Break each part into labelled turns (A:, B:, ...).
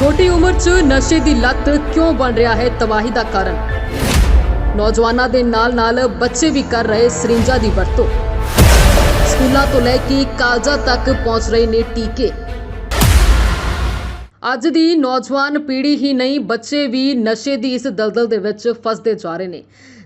A: ਛੋਟੀ ਉਮਰ 'ਚ ਨਸ਼ੇ ਦੀ ਲੱਤ ਕਿਉਂ ਬਣ ਰਿਹਾ ਹੈ ਤਬਾਹੀ ਦਾ ਕਾਰਨ? ਨੌਜਵਾਨਾਂ ਦੇ ਨਾਲ-ਨਾਲ ਬੱਚੇ ਵੀ ਕਰ ਰਹੇ ਸਰਿੰਜਾਂ ਦੀ ਵਰਤੋਂ। ਸਕੂਲਾਂ ਤੋਂ ਲੈ ਕੇ ਕਾਲਜਾਂ ਤੱਕ ਪਹੁੰਚ ਰਹੇ ਨੇ ਟੀਕੇ। ਅੱਜ ਦੀ ਨੌਜਵਾਨ ਪੀੜ੍ਹੀ ਹੀ ਨਹੀਂ, ਬੱਚੇ ਵੀ ਨਸ਼ੇ ਦੀ ਇਸ ਦਲਦਲ ਦੇ ਵਿੱਚ ਫਸਦੇ ਜਾ ਰਹੇ ਨੇ।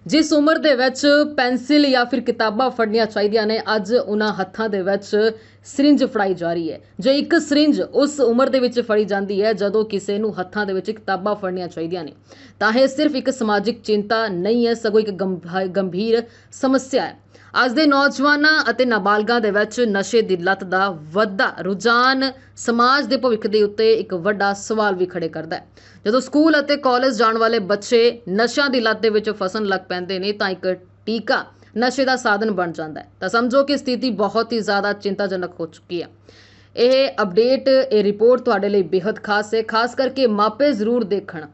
A: ਜਿਸ ਉਮਰ ਦੇ ਵਿੱਚ ਪੈਨਸਿਲ ਜਾਂ ਫਿਰ ਕਿਤਾਬਾਂ ਫੜਨੀਆਂ ਚਾਹੀਦੀਆਂ ਨੇ, ਅੱਜ ਉਹਨਾਂ ਹੱਥਾਂ ਦੇ ਵਿੱਚ ਸਰਿੰਜ ਫੜਾਈ ਜਾ ਰਹੀ ਹੈ। ਜੇ ਇੱਕ ਸਰਿੰਜ ਉਸ ਉਮਰ ਦੇ ਵਿੱਚ ਫੜੀ ਜਾਂਦੀ ਹੈ, ਜਦੋਂ ਕਿਸੇ ਨੂੰ ਹੱਥਾਂ ਦੇ ਵਿੱਚ ਕਿਤਾਬਾਂ ਫੜਨੀਆਂ ਚਾਹੀਦੀਆਂ ਨੇ, ਤਾਂ ਇਹ ਸਿਰਫ ਇੱਕ ਸਮਾਜਿਕ ਚਿੰਤਾ ਨਹੀਂ ਹੈ, ਸਗੋਂ ਇੱਕ ਗੰਭ- ਗੰਭੀਰ ਸਮੱਸਿਆ ਹੈ। ਅੱਜ ਦੇ ਨੌਜਵਾਨਾਂ ਅਤੇ ਨਾਬਾਲਗਾਂ ਦੇ ਵਿੱਚ ਨਸ਼ੇ ਦੀ ਲੱਤ ਦਾ ਵੱਧਦਾ ਰੁਝਾਨ ਸਮਾਜ ਦੇ ਭਵਿੱਖ ਦੇ ਉੱਤੇ ਇੱਕ ਵੱਡਾ ਸਵਾਲ ਵੀ ਖੜੇ ਕਰਦਾ ਹੈ। ਜਦੋਂ ਸਕੂਲ ਅਤੇ ਕਾਲਜ ਜਾਣ ਵਾਲੇ ਬੱਚੇ ਨਸ਼ਿਆਂ ਦੀ ਲੱਤ ਦੇ ਵਿੱਚ ਫਸਣ ਲੱਗ ਪੈਂਦੇ ਨੇ ਤਾਂ ਇੱਕ ਟੀਕਾ ਨਸ਼ੇ ਦਾ ਸਾਧਨ ਬਣ ਜਾਂਦਾ ਹੈ। ਤਾਂ ਸਮਝੋ ਕਿ ਸਥਿਤੀ ਬਹੁਤ ਹੀ ਜ਼ਿਆਦਾ ਚਿੰਤਾਜਨਕ ਹੋ ਚੁੱਕੀ ਹੈ। ਇਹ ਅਪਡੇਟ, ਇਹ ਰਿਪੋਰਟ ਤੁਹਾਡੇ ਲਈ ਬੇहद ਖਾਸ ਹੈ। ਖਾਸ ਕਰਕੇ ਮਾਪੇ ਜ਼ਰੂਰ ਦੇਖਣ।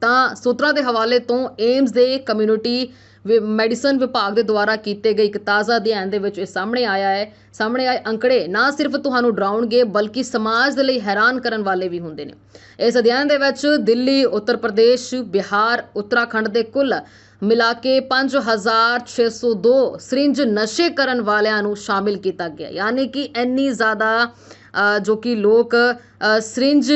A: ਤਾਂ ਸੂਤਰਾਂ ਦੇ ਹਵਾਲੇ ਤੋਂ ਏਮਸ ਦੇ ਕਮਿਊਨਿਟੀ ਮੈਡੀਸਨ ਵਿਭਾਗ ਦੇ ਦੁਆਰਾ ਕੀਤੇ ਗਏ ਇੱਕ ਤਾਜ਼ਾ ਅਧਿਐਨ ਦੇ ਵਿੱਚ ਇਹ ਸਾਹਮਣੇ ਆਇਆ ਹੈ। ਸਾਹਮਣੇ ਆਏ ਅੰਕੜੇ ਨਾ ਸਿਰਫ ਤੁਹਾਨੂੰ ਡਰਾਉਣਗੇ, ਬਲਕਿ ਸਮਾਜ ਦੇ ਲਈ ਹੈਰਾਨ ਕਰਨ ਵਾਲੇ ਵੀ ਹੁੰਦੇ ਨੇ। ਇਸ ਅਧਿਐਨ ਦੇ ਵਿੱਚ ਦਿੱਲੀ, ਉੱਤਰ ਪ੍ਰਦੇਸ਼, ਬਿਹਾਰ, ਉੱਤਰਾਖੰਡ ਦੇ ਕੁੱਲ ਮਿਲਾ ਕੇ 5602 ਸਰਿੰਜ ਨਸ਼ੇ ਕਰਨ ਵਾਲਿਆਂ ਨੂੰ ਸ਼ਾਮਿਲ ਕੀਤਾ ਗਿਆ। ਯਾਨੀ ਕਿ ਇੰਨੀ ਜ਼ਿਆਦਾ ਜੋ ਕਿ ਲੋਕ ਅ, ਸਰਿੰਜ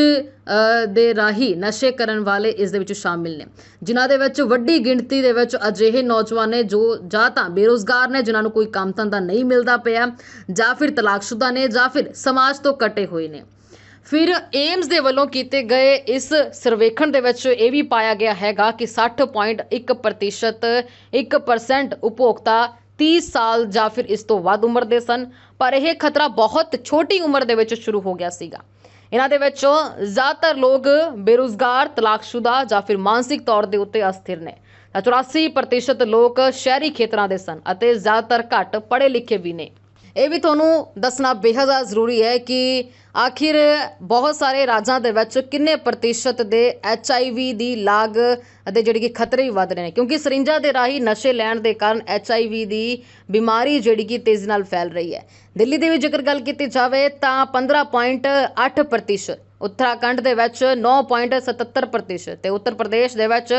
A: ਦੇ ਰਾਹੀਂ ਨਸ਼ੇ ਕਰਨ ਵਾਲੇ ਇਸ ਦੇ ਵਿੱਚ ਸ਼ਾਮਿਲ ਨੇ। ਜਿਨ੍ਹਾਂ ਦੇ ਵਿੱਚ ਵੱਡੀ ਗਿਣਤੀ ਦੇ ਵਿੱਚ ਅਜਿਹੇ ਨੌਜਵਾਨ ਨੇ ਜੋ ਜਾਂ ਤਾਂ ਬੇਰੋਜ਼ਗਾਰ ਨੇ ਜਿਨ੍ਹਾਂ ਨੂੰ ਕੋਈ ਕੰਮ ਧੰਦਾ ਨਹੀਂ ਮਿਲਦਾ ਪਿਆ ਜਾਂ ਫਿਰ ਤਲਾਕਸ਼ੁਦਾ ਨੇ ਜਾਂ ਫਿਰ ਸਮਾਜ ਤੋਂ ਕੱਟੇ ਹੋਏ ਨੇ। ਫਿਰ ਏਮਸ ਦੇ ਵੱਲੋਂ ਕੀਤੇ ਗਏ ਇਸ ਸਰਵੇਖਣ ਦੇ ਵਿੱਚ ਇਹ ਵੀ ਪਾਇਆ ਗਿਆ ਹੈਗਾ ਕਿ 60.1% 1% ਉਪਭੋਗਤਾ 30 ਸਾਲ ਜਾਂ ਫਿਰ ਇਸ ਤੋਂ ਵੱਧ ਉਮਰ ਦੇ ਸਨ, ਪਰ ਇਹ ਖਤਰਾ ਬਹੁਤ ਛੋਟੀ ਉਮਰ ਦੇ ਵਿੱਚ ਸ਼ੁਰੂ ਹੋ ਗਿਆ ਸੀਗਾ। ਇਹਨਾਂ ਦੇ ਵਿੱਚ ਜ਼ਿਆਦਾਤਰ ਲੋਕ ਬੇਰੁਜ਼ਗਾਰ, ਤਲਾਕਸ਼ੁਦਾ ਜਾਂ ਫਿਰ ਮਾਨਸਿਕ ਤੌਰ ਦੇ ਉੱਤੇ ਅਸਥਿਰ ਨੇ। ਤਾਂ 84% ਲੋਕ ਸ਼ਹਿਰੀ ਖੇਤਰਾਂ ਦੇ ਸਨ ਅਤੇ ਜ਼ਿਆਦਾਤਰ ਘੱਟ ਪੜ੍ਹੇ ਲਿਖੇ ਵੀ ਨੇ। ਇਹ ਵੀ ਤੁਹਾਨੂੰ ਦੱਸਣਾ ਬੇਹੱਦ ਜ਼ਿਆਦਾ ਜ਼ਰੂਰੀ ਹੈ ਕਿ ਆਖਿਰ ਬਹੁਤ ਸਾਰੇ ਰਾਜਾਂ ਦੇ ਵਿੱਚ ਕਿੰਨੇ ਪ੍ਰਤੀਸ਼ਤ ਦੇ ਐੱਚ ਆਈ ਵੀ ਦੀ ਲਾਗ ਅਤੇ ਜਿਹੜੀ ਕਿ ਖਤਰੇ ਵੀ ਵੱਧ ਰਹੇ ਨੇ? ਕਿਉਂਕਿ ਸਰਿੰਜਾਂ ਦੇ ਰਾਹੀਂ ਨਸ਼ੇ ਲੈਣ ਦੇ ਕਾਰਨ ਐੱਚ ਆਈ ਵੀ ਦੀ ਬਿਮਾਰੀ ਜਿਹੜੀ ਕਿ ਤੇਜ਼ੀ ਨਾਲ ਫੈਲ ਰਹੀ ਹੈ। ਦਿੱਲੀ ਦੀ ਵੀ ਜੇਕਰ ਗੱਲ ਕੀਤੀ ਜਾਵੇ ਤਾਂ 15.8 ਪ੍ਰਤੀਸ਼ਤ ਉੱਤਰਾਖੰਡ ਦੇ ਵਿੱਚ 9.77 ਪ੍ਰਤੀਸ਼ਤ ਤੇ ਉੱਤਰ ਪ੍ਰਦੇਸ਼ ਦੇ ਵਿੱਚ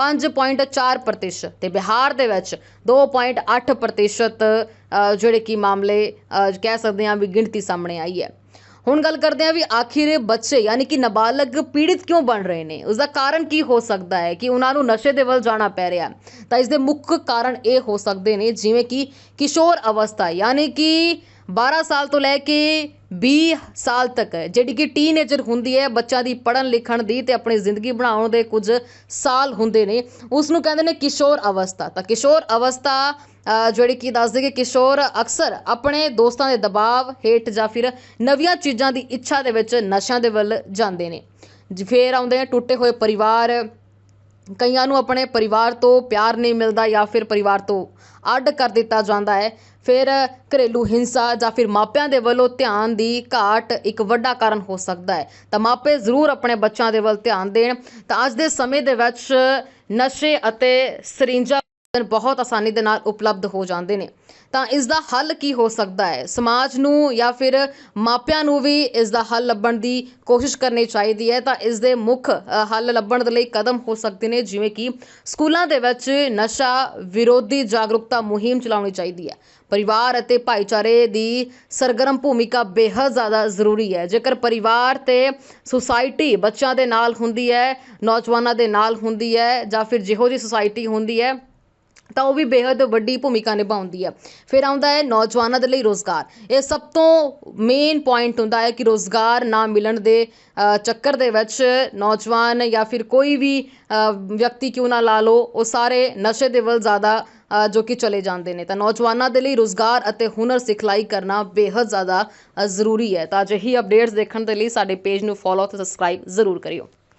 A: 5.4 ਪ੍ਰਤੀਸ਼ਤ ਤੇ ਬਿਹਾਰ ਦੇ ਵਿੱਚ 2.8 ਪ੍ਰਤੀਸ਼ਤ ਜਿਹੜੇ ਕਿ ਮਾਮਲੇ ਕਹਿ ਸਕਦੇ ਹਾਂ ਵੀ ਗਿਣਤੀ ਸਾਹਮਣੇ ਆਈ ਹੈ। ਹੁਣ ਗੱਲ ਕਰਦੇ ਹਾਂ ਵੀ ਆਖਿਰ ਬੱਚੇ ਯਾਨੀ ਕਿ ਨਾਬਾਲਗ ਪੀੜਿਤ ਕਿਉਂ ਬਣ ਰਹੇ ਨੇ? ਉਸ ਦਾ ਕਾਰਨ ਕੀ ਹੋ ਸਕਦਾ ਹੈ ਕਿ ਉਹਨਾਂ ਨੂੰ ਨਸ਼ੇ ਦੇ ਵੱਲ ਜਾਣਾ ਪੈ ਰਿਹਾ ਤਾਂ ਇਸ ਦੇ ਮੁੱਖ ਕਾਰਨ ਇਹ ਹੋ ਸਕਦੇ ਨੇ ਜਿਵੇਂ ਕਿ ਕਿਸ਼ੋਰ ਅਵਸਥਾ, ਯਾਨੀ ਕਿ 12 ਸਾਲ ਤੋਂ ਲੈ ਕੇ 20 ਸਾਲ ਤੱਕ, ਜਿਹੜੀ ਕਿ ਟੀਨੇਜਰ ਹੁੰਦੀ ਹੈ ਬੱਚਾ ਦੀ ਪੜ੍ਹਨ ਲਿਖਣ ਦੀ ਤੇ ਆਪਣੀ ਜ਼ਿੰਦਗੀ ਬਣਾਉਣ ਦੇ ਕੁਝ ਸਾਲ ਹੁੰਦੇ ਨੇ। ਉਸ ਨੂੰ ਕਹਿੰਦੇ ਨੇ ਕਿਸ਼ੋਰ ਅਵਸਥਾ। ਤਾਂ ਕਿਸ਼ੋਰ ਅਵਸਥਾ ਜਿਹੜੀ ਕਿ ਦੱਸਦੇ ਕਿ ਕਿਸ਼ੋਰ ਅਕਸਰ ਆਪਣੇ ਦੋਸਤਾਂ ਦੇ ਦਬਾਅ ਹੇਠ ਜਾਂ ਫਿਰ ਨਵੀਆਂ ਚੀਜ਼ਾਂ ਦੀ ਇੱਛਾ ਦੇ ਵਿੱਚ ਨਸ਼ਿਆਂ ਦੇ ਵੱਲ ਜਾਂਦੇ ਨੇ। ਜ- ਫੇਰ ਆਉਂਦੇ ਆ, ਟੁੱਟੇ ਹੋਏ ਪਰਿਵਾਰ ਕਈਆਂ ਨੂੰ ਆਪਣੇ ਪਰਿਵਾਰ ਤੋਂ ਪਿਆਰ ਨਹੀਂ ਮਿਲਦਾ ਜਾਂ ਫਿਰ ਪਰਿਵਾਰ ਤੋਂ ਅੱਡ ਕਰ ਦਿੱਤਾ ਜਾਂਦਾ ਹੈ। ਫਿਰ ਘਰੇਲੂ ਹਿੰਸਾ ਜਾਂ ਫਿਰ ਮਾਪਿਆਂ ਦੇ ਵੱਲੋਂ ਧਿਆਨ ਦੀ ਘਾਟ ਇੱਕ ਵੱਡਾ ਕਾਰਨ ਹੋ ਸਕਦਾ ਹੈ। ਤਾਂ ਮਾਪੇ ਜ਼ਰੂਰ ਆਪਣੇ ਬੱਚਿਆਂ ਦੇ ਵੱਲ ਧਿਆਨ ਦੇਣ। ਤਾਂ ਅੱਜ ਦੇ ਸਮੇਂ ਦੇ ਵਿੱਚ ਨਸ਼ੇ ਅਤੇ ਸਰਿੰਜਾਂ ਬਹੁਤ ਆਸਾਨੀ ਦੇ ਨਾਲ ਉਪਲਬਧ ਹੋ ਜਾਂਦੇ ਨੇ। ਤਾਂ ਇਸ ਦਾ ਹੱਲ ਕੀ ਹੋ ਸਕਦਾ ਹੈ? ਸਮਾਜ ਨੂੰ ਜਾਂ ਫਿਰ ਮਾਪਿਆਂ ਨੂੰ ਵੀ ਇਸ ਦਾ ਹੱਲ ਲੱਭਣ ਦੀ ਕੋਸ਼ਿਸ਼ ਕਰਨੀ ਚਾਹੀਦੀ ਹੈ। ਤਾਂ ਇਸ ਦੇ ਮੁੱਖ ਹੱਲ ਲੱਭਣ ਦੇ ਲਈ ਕਦਮ ਹੋ ਸਕਦੇ ਨੇ, ਜਿਵੇਂ ਕਿ ਸਕੂਲਾਂ ਦੇ ਵਿੱਚ ਨਸ਼ਾ ਵਿਰੋਧੀ ਜਾਗਰੂਕਤਾ ਮੁਹਿੰਮ ਚਲਾਉਣੀ ਚਾਹੀਦੀ ਹੈ। ਪਰਿਵਾਰ ਅਤੇ ਭਾਈਚਾਰੇ ਦੀ ਸਰਗਰਮ ਭੂਮਿਕਾ ਬੇਹੱਦ ਜ਼ਿਆਦਾ ਜ਼ਰੂਰੀ ਹੈ। ਜੇਕਰ ਪਰਿਵਾਰ ਤੇ ਸੁਸਾਇਟੀ ਬੱਚਿਆਂ ਦੇ ਨਾਲ ਹੁੰਦੀ ਹੈ, ਨੌਜਵਾਨਾਂ ਦੇ ਨਾਲ ਹੁੰਦੀ ਹੈ ਜਾਂ ਫਿਰ ਜਿਹੋ ਜਿਹੀ ਸੁਸਾਇਟੀ ਹੁੰਦੀ ਹੈ ਤਾਂ ਉਹ ਵੀ ਬੇहद ਵੱਡੀ ਭੂਮਿਕਾ ਨਿਭਾਉਂਦੀ ਹੈ ਫਿਰ ਆਉਂਦਾ ਹੈ ਨੌਜਵਾਨਾਂ ਦੇ ਲਈ ਰੋਜ਼ਗਾਰ। ਇਹ ਸਭ ਤੋਂ ਮੇਨ ਪੁਆਇੰਟ ਹੁੰਦਾ ਹੈ ਕਿ ਰੋਜ਼ਗਾਰ ਨਾ ਮਿਲਣ ਦੇ ਚੱਕਰ ਦੇ ਵਿੱਚ ਨੌਜਵਾਨ ਜਾਂ ਫਿਰ ਕੋਈ ਵੀ ਵਿਅਕਤੀ ਕਿਉਂ ਨਾ ਲਾ ਲਓ, ਉਹ ਸਾਰੇ ਨਸ਼ੇ ਦੇ ਵੱਲ ਜ਼ਿਆਦਾ ਜੋ ਕਿ ਚਲੇ ਜਾਂਦੇ ਨੇ। ਤਾਂ ਨੌਜਵਾਨਾਂ ਦੇ ਲਈ ਰੋਜ਼ਗਾਰ ਅਤੇ ਹੁਨਰ ਸਿਖਲਾਈ ਕਰਨਾ ਬੇहद ਜ਼ਿਆਦਾ ਜ਼ਰੂਰੀ ਹੈ। ਤਾਂ ਅਜਿਹੀ ਅਪਡੇਟਸ ਦੇਖਣ ਦੇ ਲਈ ਸਾਡੇ ਪੇਜ ਨੂੰ ਫੋਲੋ ਤੇ ਸਬਸਕ੍ਰਾਈਬ ਜ਼ਰੂਰ ਕਰਿਓ।